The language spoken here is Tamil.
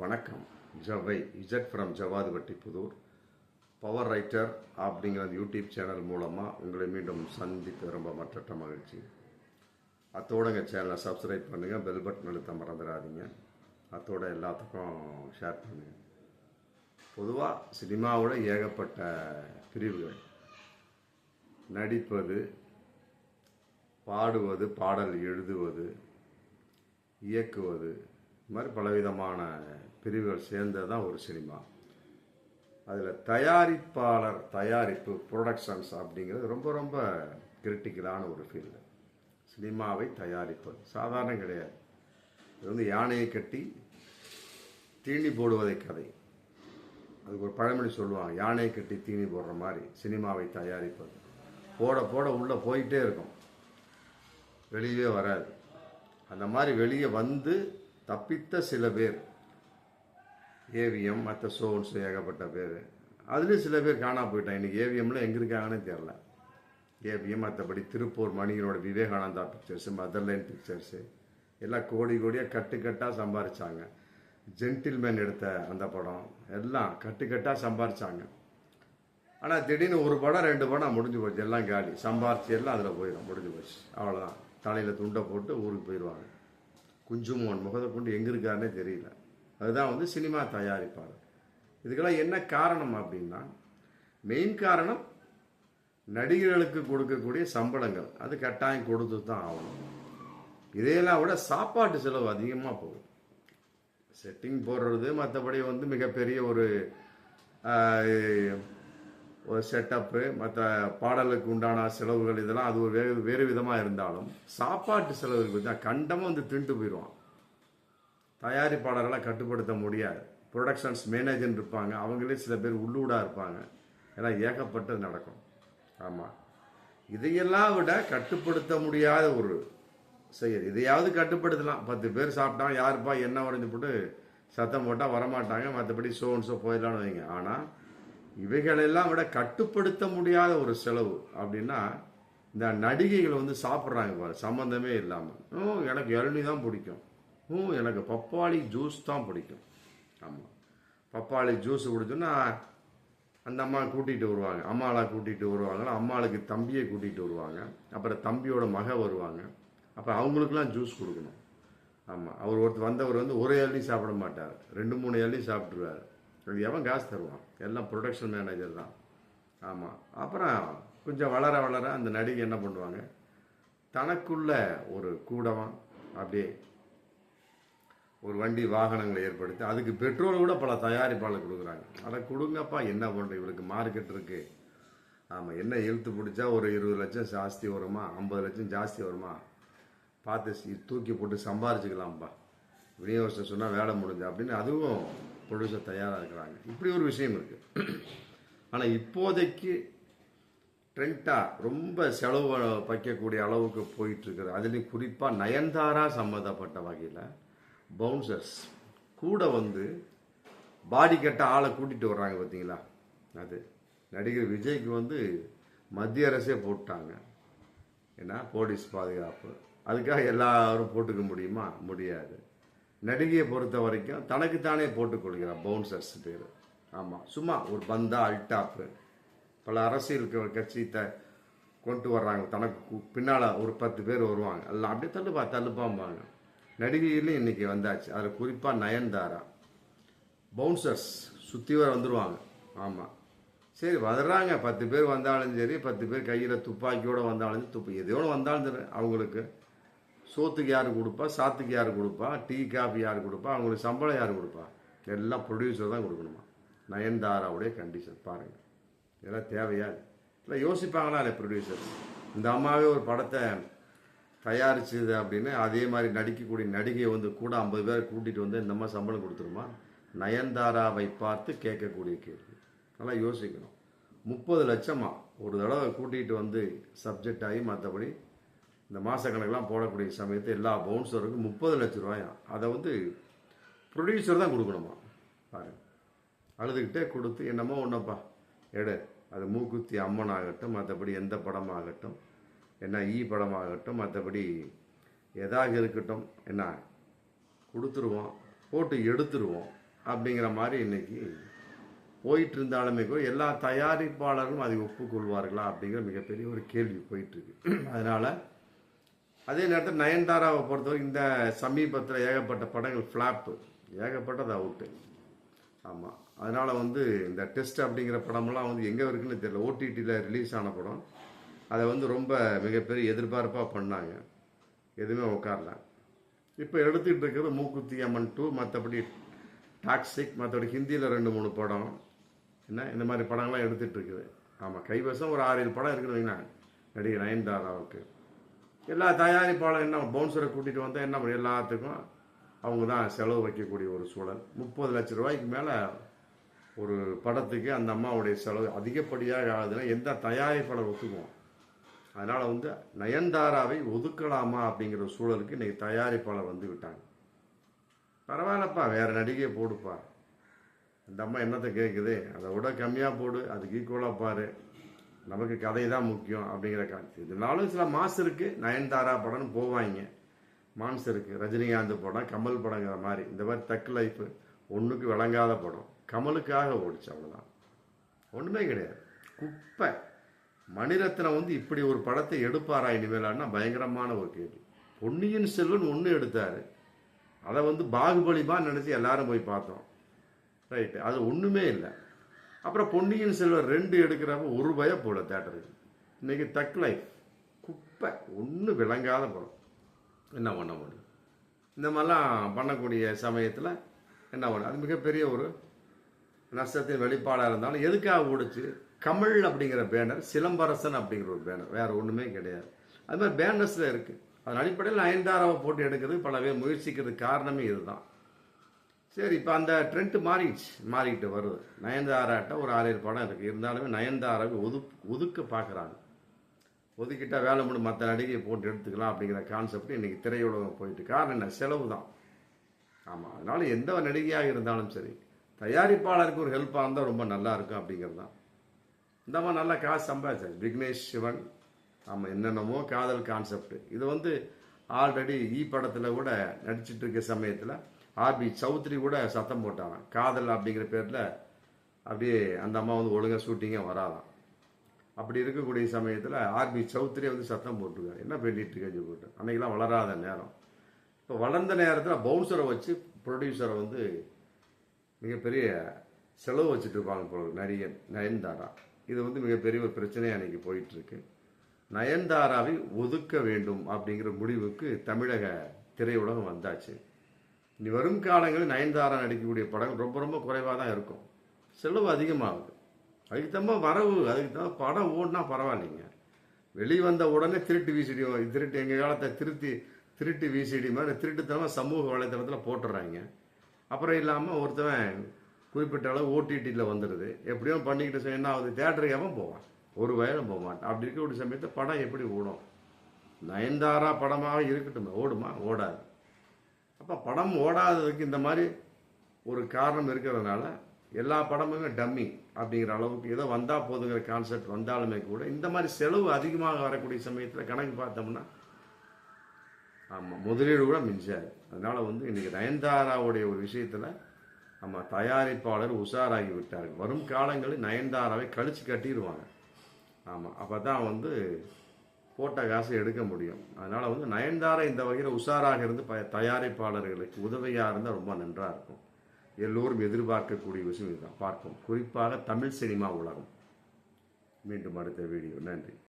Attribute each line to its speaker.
Speaker 1: வணக்கம். ஜவை Z from Jawathipatti Pudur. Power writer அப்படிங்கிற யூடியூப் சேனல் மூலமாக உங்களை மீண்டும் சந்தித்து ரொம்ப மற்றற்ற மகிழ்ச்சி. அத்தோட எங்கள் சேனலை சப்ஸ்கிரைப் பண்ணுங்கள் பெல் பட்டன் அழுத்த மறந்துடாதீங்க. அத்தோட எல்லாத்துக்கும் ஷேர் பண்ணுங்கள் பொதுவாக சினிமாவோட ஏகப்பட்ட பிரிவுகள். நடிப்பது பாடுவது பாடல் எழுதுவது இயக்குவது இது மாதிரி பலவிதமான பிரிவுகள் சேர்ந்தது தான் ஒரு சினிமா. அதில் தயாரிப்பாளர் தயாரிப்பு ப்ரொடக்ஷன்ஸ் அப்படிங்கிறது ரொம்ப ரொம்ப கிரிட்டிக்கலான ஒரு ஃபீல்டு சினிமாவை தயாரிப்பது சாதாரணம் கிடையாது. இது வந்து யானையை கட்டி தீனி போடுவதை கதை. அதுக்கு ஒரு பழமொழி சொல்லுவாங்க யானையை கட்டி தீனி போடுற மாதிரி சினிமாவை தயாரிப்பது. போட போட உள்ளே போயிட்டே இருக்கும். வெளியே வராது. அந்த மாதிரி வெளியே வந்து தப்பித்த சில பேர் ஏவிஎம் மற்ற சோன்ஸ் ஏகப்பட்ட பேர். அதுலேயும் சில பேர் காணாம போயிட்டான் இன்னைக்கு ஏவிஎம்ல எங்கே இருக்காங்கன்னு தெரில ஏவிஎம் மற்றபடி திருப்பூர் மணியனோட விவேகானந்தா பிக்சர்ஸு மதர்லைன் பிக்சர்ஸு எல்லாம் கோடி கோடியாக கட்டுக்கட்டாக சம்பாரித்தாங்க ஜென்டில்மேன் எடுத்த அந்த படம் எல்லாம் கட்டுக்கட்டாக சம்பாரித்தாங்க ஆனால் திடீர்னு ஒரு படம் ரெண்டு படம் முடிஞ்சு போச்சு. எல்லாம் காலி. சம்பாரிச்சு எல்லாம் அதில் போயிடும் முடிஞ்சு போச்சு. அவ்வளோதான் தலையில் துண்டை போட்டு ஊருக்கு போயிடுவாங்க குஞ்சுமோன் முகத்தை கொண்டு எங்கே இருக்காருன்னே தெரியல. அதுதான் வந்து சினிமா தயாரிப்பாளர். இதுக்கெல்லாம் என்ன காரணம் அப்படின்னா மெயின் காரணம் நடிகர்களுக்கு கொடுக்கக்கூடிய சம்பளங்கள். அது கட்டாயம் கொடுத்து தான் ஆகணும். இதையெல்லாம் விட சாப்பாட்டு செலவு அதிகமாக போகும். செட்டிங் போடுறது மற்றபடி வந்து மிகப்பெரிய ஒரு ஒரு செட்டப்பு மற்ற பாடலுக்கு உண்டான செலவுகள் இதெல்லாம் அது ஒரு வேறு வேறு விதமாக இருந்தாலும் சாப்பாட்டு செலவுக்கு தான் கண்டமாக வந்து திண்டு போயிடுவான் தயாரிப்பாளர்களை கட்டுப்படுத்த முடியாது. ப்ரொடக்ஷன்ஸ் மேனேஜர் இருப்பாங்க. அவங்களே சில பேர் உள்ளூடாக இருப்பாங்க. ஏன்னா ஏகப்பட்டது நடக்கும். ஆமாம் இதையெல்லாம் விட கட்டுப்படுத்த முடியாத ஒரு செயல். இதையாவது கட்டுப்படுத்தலாம். பத்து பேர் சாப்பிட்டா யாருப்பா என்ன உடைஞ்சு போட்டு சத்தம் போட்டால் வரமாட்டாங்க. மற்றபடி சோன்ஸோ போயிடலான்னு வைங்க. ஆனால் இவைகளெல்லாம் விட கட்டுப்படுத்த முடியாத ஒரு செலவு அப்படின்னா இந்த நடிகைகள் வந்து சாப்பிட்றாங்க பாரு. சம்மந்தமே இல்லாமல் எனக்கு இளநீ தான் பிடிக்கும். ஓ எனக்கு பப்பாளி ஜூஸ் தான் பிடிக்கும். ஆமாம் பப்பாளி ஜூஸ் குடிச்சோன்னா அந்த அம்மா கூட்டிகிட்டு வருவாங்க. அம்மாலாம் கூட்டிகிட்டு வருவாங்க. அம்மாளுக்கு தம்பியை கூட்டிகிட்டு வருவாங்க. அப்புறம் தம்பியோட மக வருவாங்க. அப்புறம் அவங்களுக்குலாம் ஜூஸ் கொடுக்கணும். ஆமாம் அவர் ஒருத்தர் வந்தவர் வந்து ஒரு இளநீ சாப்பிட மாட்டார். ரெண்டு மூணு இலையும் சாப்பிட்ருவார் அது எவன் காசு தருவான். எல்லாம் ப்ரொடக்ஷன் மேனேஜர் தான். ஆமாம் அப்புறம் கொஞ்சம் வளர வளர அந்த நடிகை என்ன பண்ணுவாங்க? தனக்குள்ள ஒரு கூடவன் அப்படியே ஒரு வண்டி வாகனங்களை ஏற்படுத்தி அதுக்கு பெட்ரோல் கூட பல தயாரிப்பாளர் கொடுக்குறாங்க. அதை கொடுங்கப்பா என்ன பண்ணுற இவருக்கு மார்க்கெட் இருக்கு. ஆமாம் என்ன இழுத்து பிடிச்சா ஒரு இருபது லட்சம் ஜாஸ்தி வருமா? ஐம்பது லட்சம் ஜாஸ்தி வருமா? பார்த்து தூக்கி போட்டு சம்பாரிச்சுக்கலாம்ப்பா. விநியோகஸ்தர் சொன்னால் வேலை முடிஞ்சு அப்படின்னு அதுவும் ப்ரொடியூசர் தயாராக இருக்கிறாங்க. இப்படி ஒரு விஷயம் இருக்குது ஆனால் இப்போதைக்கு ட்ரெண்டாக ரொம்ப செலவு வைக்கக்கூடிய அளவுக்கு போயிட்டுருக்குது அதுலேயும் குறிப்பாக நயன்தாரா சம்மந்தப்பட்ட வகையில் பவுன்சர்ஸ் கூட வந்து பாடி கட்ட ஆளை கூட்டிகிட்டு வர்றாங்க பார்த்தீங்களா? அது நடிகர் விஜய்க்கு வந்து மத்திய அரசே போட்டாங்க. ஏன்னா போலீஸ் பாதுகாப்பு. அதுக்காக எல்லாரும் போட்டுக்க முடியுமா? முடியாது. நடிகையை பொறுத்த வரைக்கும் தனக்குத்தானே போட்டுக்கொள்கிறார் பவுன்சர்ஸ் பேர். ஆமாம் சும்மா ஒரு பந்தா அல்டாப்பு பல அரசியல் க- கட்சி த கொண்டு வர்றாங்க. தனக்கு பின்னால் ஒரு பத்து பேர் வருவாங்க. எல்லாம் அப்படியே தள்ளுப்பா தள்ளுப்பாம்பாங்க. நடிகையிலும் இன்னைக்கு வந்தாச்சு. அதில் குறிப்பாக நயன்தாரா. பவுன்சர்ஸ் சுற்றி வர வந்துடுவாங்க ஆமாம் சரி வர்றாங்க. பத்து பேர் வந்தாலும் சரி பத்து பேர் கையில் துப்பாக்கியோட வந்தாலும் சரி, துப்பி எதையோட வந்தாலும் சரி அவங்களுக்கு. சோத்துக்கு யார் கொடுப்பா? சாத்துக்கு யார் கொடுப்பா? டீ காஃபி யார் கொடுப்பா? அவங்களுக்கு சம்பளம் யார் கொடுப்பா? எல்லாம் ப்ரொடியூசர் தான் கொடுக்கணுமா? நயன்தாராவுடைய கண்டிஷன் பாருங்கள் இதெல்லாம் தேவையா? இல்லை யோசிப்பாங்களா இல்லை ப்ரொடியூசர் இந்த அம்மாவே ஒரு படத்தை தயாரிச்சது அப்படின்னு அதே மாதிரி நடிக்கக்கூடிய நடிகையை வந்து கூட ஐம்பது பேர் கூட்டிகிட்டு வந்து இந்த சம்பளம் கொடுத்துருமா? நயன்தாராவை பார்த்து கேட்கக்கூடிய கேள்வி. நல்லா யோசிக்கணும். முப்பது லட்சமா? ஒரு தடவை கூட்டிகிட்டு வந்து சப்ஜெக்ட் ஆகி மற்றபடி இந்த மாதக்கணக்கெலாம் போடக்கூடிய சமயத்து எல்லா பவுன்சருக்கும் முப்பது லட்ச ரூபாயா? அதை வந்து ப்ரொடியூசர் தான் கொடுக்கணுமா? பாருங்க. அழுதுகிட்டே கொடுத்து என்னமோ ஒன்றப்பா எடு. அது மூக்குத்தி அம்மன் ஆகட்டும் மற்றபடி எந்த படமாகட்டும் என்ன ஈ படமாகட்டும் மற்றபடி எதாக இருக்கட்டும் என்ன கொடுத்துருவோம் போட்டு எடுத்துருவோம் அப்படிங்கிற மாதிரி இன்னைக்கு போயிட்டு இருந்தாலுமே கூட எல்லா தயாரிப்பாளர்களும் அதை ஒப்புக்கொள்வார்களா அப்படிங்கிற மிகப்பெரிய ஒரு கேள்வி போயிட்டுருக்கு. அதனால் அதே நேரத்தில் நயன்தாராவை பொறுத்தவரை இந்த சமீபத்தில் ஏகப்பட்ட படங்கள் ஃப்ளாப்பு ஏகப்பட்டது அவுட்டு ஆமாம் அதனால் வந்து இந்த டெஸ்ட் அப்படிங்கிற படமெல்லாம் வந்து எங்கே இருக்குன்னு தெரியல. ஓடிடியில் ரிலீஸ் ஆன படம். அதை வந்து ரொம்ப மிகப்பெரிய எதிர்பார்ப்பாக பண்ணாங்க. எதுவுமே உட்காரல இப்போ எடுத்துக்கிட்டு இருக்கிறது மூக்குத்தி அம்மன் டூ மற்றபடி டாக்ஸிக் மற்றபடி ஹிந்தியில் ரெண்டு மூணு படம். என்ன? இந்த மாதிரி படங்கள்லாம் எடுத்துகிட்டு இருக்குது. ஆமாம் கைவசம் ஒரு ஆறு ஏழு படம் இருக்குன்னு வைங்களேன். நடிகர் நயன்தாராவுக்கு. எல்லா தயாரிப்பாளர் என்ன பவுன்சரை கூட்டிகிட்டு வந்தால் என்ன பண்ணும் எல்லாத்துக்கும் அவங்க தான் செலவு வைக்கக்கூடிய ஒரு சூழல். முப்பது லட்ச ரூபாய்க்கு மேலே ஒரு படத்துக்கு அந்த அம்மாவுடைய செலவு அதிகப்படியாக ஆகுதுன்னா எந்த தயாரிப்பாளர் ஒத்துக்குவோம் அதனால் வந்து நயன்தாராவை ஒதுக்கலாமா அப்படிங்கிற சூழலுக்கு இன்றைக்கி தயாரிப்பாளர் வந்து விட்டாங்க. பரவாயில்லப்பா வேறு நடிகையை போடுப்பா. இந்த அம்மா என்னத்தை கேட்குது அதை விட கம்மியாக போடு அதுக்கு ஈக்குவலாக பாரு. நமக்கு கதை தான் முக்கியம் அப்படிங்கிற காட்சி. இதனாலும் சில மாஸ் இருக்குது நயன்தாரா படம்னு போவாங்க. மான்ஸ் இருக்கு. ரஜினிகாந்த் படம் கமல் படங்கிற மாதிரி. இந்த மாதிரி தக்கு லைஃப் ஒன்றுக்கு விளங்காத படம். கமலுக்காக ஓடிச்சு அவ்வளோதான் ஒன்றுமே கிடையாது. குப்பை. மணிரத்னம் வந்து இப்படி ஒரு படத்தை எடுப்பாரா இனிமேலான்னா பயங்கரமான ஒரு கேள்வி. பொன்னியின் செல்வன் ஒன்று எடுத்தார். அதை வந்து பாகுபலிமா நினச்சி எல்லாரும் போய் பார்த்தோம். ரைட்டு அது ஒன்றுமே இல்லை. அப்புறம் பொன்னியின் செல்வன் ரெண்டு எடுக்கிறப்ப ஒரு பய போல தேட்டருக்கு இன்றைக்கி தக் லைஃப். குப்பை. ஒன்றும் விளங்காத படம். என்ன பண்ண முடியும்? இந்த மாதிரிலாம் பண்ணக்கூடிய சமயத்தில் என்ன பண்ண அது மிகப்பெரிய ஒரு நஷ்டத்தின் வெளிப்பாடாக இருந்தாலும் எதுக்காக ஓடிச்சு? கமல் அப்படிங்கிற பேனர் சிலம்பரசன் அப்படிங்கிற ஒரு பேனர் வேற ஒன்றுமே கிடையாது. அது மாதிரி பேனர்ஸில் இருக்குது அதன் அடிப்படையில் நயன்தாராவை போட்டு எடுக்கிறது பல பேர் முயற்சிக்கிறதுக்கு காரணமே இதுதான். சரி இப்போ அந்த ட்ரெண்ட் மாறிடுச்சு மாறிக்கிட்டு வருது. நயன்தாராட்ட ஒரு ஆறு படம் இருக்குது இருந்தாலுமே நயன்தாராவை ஒது ஒதுக்க பார்க்குறாங்க ஒதுக்கிட்டா வேலை முடி மற்ற நடிகையை போட்டு எடுத்துக்கலாம் அப்படிங்கிற கான்செப்ட் இன்னைக்கு திரையுலகம் போயிட்டு. காரணம் என்ன? செலவு தான். ஆமாம் அதனால எந்த நடிகையாக இருந்தாலும் சரி தயாரிப்பாளருக்கு ஒரு ஹெல்ப்பாக இருந்தால் ரொம்ப நல்லா இருக்கும் அப்படிங்கிறது தான். இந்த மாதிரி நல்லா காசு சம்பாதிச்சார் விக்னேஷ் சிவன் ஆமாம் என்னென்னமோ காதல் கான்செப்ட் இது வந்து ஆல்ரெடி ஈ படத்தில் கூட நடிச்சிட்டு இருக்க சமயத்தில் ஆர்பி சௌத்ரி கூட சத்தம் போட்டாங்க காதல் அப்படிங்கிற பேரில் அப்படியே அந்த அம்மா வந்து ஒழுங்காக ஷூட்டிங்கே வராதான் அப்படி இருக்கக்கூடிய சமயத்தில் ஆர்பி சௌத்ரி வந்து சத்தம் போட்டுருக்காரு. என்ன பண்ணிட்டு இருக்கேன்னு போட்டு. அன்னைக்கெல்லாம் வளராத நேரம். இப்போ வளர்ந்த நேரத்தில் பவுன்சரை வச்சு ப்ரொடியூசரை வந்து மிகப்பெரிய செலவு வச்சுட்டு இருப்பாங்க போல நடிகன் நயன்தாரா. இது வந்து மிகப்பெரிய ஒரு பிரச்சனையாக அன்றைக்கி போயிட்டுருக்கு. நயன்தாராவை ஒதுக்க வேண்டும் அப்படிங்கிற முடிவுக்கு தமிழக திரையுலகம் வந்தாச்சு. இனி வரும் காலங்களில் நயன்தாரா நடிக்கக்கூடிய படங்கள் ரொம்ப ரொம்ப குறைவாக தான் இருக்கும். செலவு அதிகமாகுது. அதுக்கு தம்ப வரவு அதுக்கு தம்ப படம் ஓடினா பரவாயில்லைங்க. வெளிவந்த உடனே திருட்டு விசிடி திருட்டு எங்கள் காலத்தை திருத்தி திருட்டு விசிடி மாதிரி திருட்டுத்தனமாக சமூக வலைத்தளத்தில் போட்டுடுறாங்க அப்புறம் இல்லாமல் ஒருத்தவன் குறிப்பிட்ட அளவு ஓடிடியில் வந்துடுது எப்படியோ பண்ணிக்கிட்டு என்ன ஆகுது? தேட்டருக்கு எவன் போவான். ஒரு வயலும் போக மாட்டான் அப்படி இருக்கக்கூடிய சமயத்தை படம் எப்படி ஓடும்? நயன்தாரா படமாக இருக்கட்டும். ஓடுமா? ஓடாது. அப்போ படம் ஓடாததுக்கு இந்த மாதிரி ஒரு காரணம் இருக்கிறதுனால எல்லா படமுமே டம்மி அப்படிங்கிற அளவுக்கு ஏதோ வந்தால் போதுங்கிற கான்செப்ட் வந்தாலுமே கூட இந்த மாதிரி செலவு அதிகமாக வரக்கூடிய சமயத்தில் கணக்கு பார்த்தோம்னா ஆமாம் முதலீடு கூட மிஞ்சாது. அதனால் வந்து இன்றைக்கி நயன்தாராவுடைய ஒரு விஷயத்தில் நம்ம தயாரிப்பாளர் உஷாராகி விட்டார்கள் வரும் காலங்களில் நயன்தாராவை கழிச்சு கட்டிடுவாங்க. ஆமாம் அப்போ தான் வந்து போட்ட காசை எடுக்க முடியும். அதனால் வந்து நயன்தாரா இந்த வகையில் உஷாராக இருந்து ப தயாரிப்பாளர்களுக்கு உதவியாக இருந்தால் ரொம்ப நன்றாக இருக்கும். எல்லோரும் எதிர்பார்க்கக்கூடிய விஷயம் இதுதான். பார்ப்போம். குறிப்பாக தமிழ் சினிமா உலகம். மீண்டும் அடுத்த வீடியோ. நன்றி.